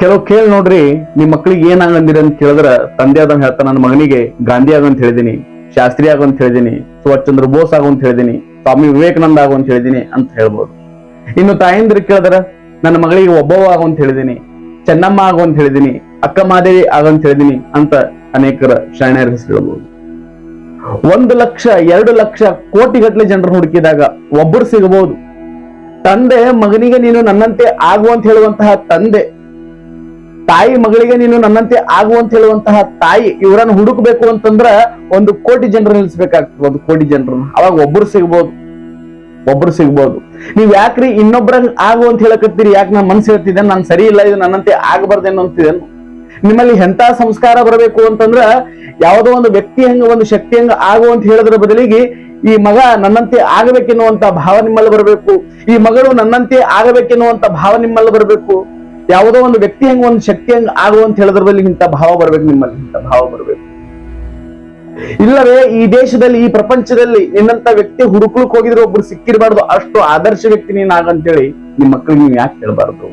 ಕೆಲವು ಕೇಳಿ ನೋಡ್ರಿ, ನಿಮ್ ಮಕ್ಳಿಗೆ ಏನ್ ಆಗಂದಿರ ಅಂತ ಕೇಳಿದ್ರ ತಂದೆ ಆದವ್ ಹೇಳ್ತಾನ ನನ್ನ ಮಗನಿಗೆ, ಗಾಂಧಿ ಆಗೋ ಅಂತ ಹೇಳಿದೀನಿ, ಶಾಸ್ತ್ರಿ ಆಗು ಅಂತ ಹೇಳಿದೀನಿ ಸುಭಾಷ್ ಚಂದ್ರ ಬೋಸ್ ಆಗು ಅಂತ ಹೇಳಿದೀನಿ, ಸ್ವಾಮಿ ವಿವೇಕಾನಂದ ಆಗು ಅಂತ ಹೇಳಿದೀನಿ ಅಂತ ಹೇಳ್ಬೋದು. ಇನ್ನು ತಾಯಂದ್ರ ಕೇಳಿದ್ರ, ನನ್ನ ಮಗಳಿಗೆ ಒಬ್ಬವ ಆಗು ಅಂತ ಹೇಳಿದೀನಿ, ಚೆನ್ನಮ್ಮ ಆಗು ಅಂತ ಹೇಳಿದೀನಿ, ಅಕ್ಕ ಮಾದೇವಿ ಆಗೋ ಅಂತ ಹೇಳಿದೀನಿ ಅಂತ ಅನೇಕರ ಶರಣರ ಹೆಸರು ಹೇಳ್ಬೋದು. ಒಂದು ಲಕ್ಷ, ಎರಡು ಲಕ್ಷ ಕೋಟಿ ಗಟ್ಟಲೆ ಜನರು ಹುಡುಕಿದಾಗ ಒಬ್ಬರು ಸಿಗಬಹುದು ತಂದೆ, ಮಗನಿಗೆ ನೀನು ನನ್ನಂತೆ ಆಗು ಅಂತ ಹೇಳುವಂತಹ ತಂದೆ ತಾಯಿ ಮಗಳಿಗೆ ನೀನು ನನ್ನಂತೆ ಆಗು ಅಂತ ಹೇಳುವಂತಹ ತಾಯಿ ಇವರನ್ನು ಹುಡುಕ್ಬೇಕು ಅಂತಂದ್ರ ಒಂದು ಕೋಟಿ ಜನರು ನಿಲ್ಸ್ಬೇಕಾಗ್ತದೆ ಒಂದು ಕೋಟಿ ಜನರನ್ನ. ಅವಾಗ ಒಬ್ರು ಸಿಗ್ಬೋದು ಒಬ್ರು ಸಿಗ್ಬೋದು. ನೀವ್ ಯಾಕ್ರಿ ಇನ್ನೊಬ್ರ ಆಗು ಅಂತ ಹೇಳಕತ್ತೀರಿ? ಯಾಕೆ ನನ್ನ ಮನ್ಸು ಹೇಳ್ತಿದ್ದೇನೆ ನಾನು ಸರಿ ಇಲ್ಲ, ಇದು ನನ್ನಂತೆ ಆಗಬಾರ್ದೇನೋ ಅಂತಿದ್ದೇನು ನಿಮ್ಮಲ್ಲಿ ಎಂತ ಸಂಸ್ಕಾರ ಬರಬೇಕು ಅಂತಂದ್ರ ಯಾವುದೋ ಒಂದು ವ್ಯಕ್ತಿ ಹಂಗ, ಒಂದು ಶಕ್ತಿ ಹಂಗ ಆಗು ಅಂತ ಹೇಳೋದ್ರ ಬದಲಿಗೆ ಈ ಮಗ ನನ್ನಂತೆ ಆಗಬೇಕೆನ್ನುವಂತ ಭಾವ ನಿಮ್ಮಲ್ಲಿ ಬರಬೇಕು. ಈ ಮಗಳು ನನ್ನಂತೆ ಆಗಬೇಕೆನ್ನುವಂತ ಭಾವ ನಿಮ್ಮಲ್ಲಿ ಬರಬೇಕು. ಯಾವುದೋ ಒಂದು ವ್ಯಕ್ತಿ ಹಂಗ ಒಂದು ಶಕ್ತಿ ಹಂಗ ಆಗು ಅಂತ ಹೇಳೋದ್ರ ಬದಲಿಗೆ ಇಂಥ ಭಾವ ಬರ್ಬೇಕು, ನಿಮ್ಮಲ್ಲಿ ಇಂಥ ಭಾವ ಬರ್ಬೇಕು. ಇಲ್ಲವೇ, ಈ ದೇಶದಲ್ಲಿ, ಈ ಪ್ರಪಂಚದಲ್ಲಿ ನಿನ್ನಂತ ವ್ಯಕ್ತಿ ಹುಡುಕ್ಲಿಕ್ ಹೋಗಿದ್ರೆ ಒಬ್ರು ಸಿಕ್ಕಿರಬಾರ್ದು. ಅಷ್ಟು ಆದರ್ಶ ವ್ಯಕ್ತಿ ನೀನ್ ಆಗಂತೇಳಿ ನಿಮ್ ಮಕ್ಕಳಿಗೆ ನೀವು ಯಾಕೆ ಹೇಳ್ಬಾರ್ದು?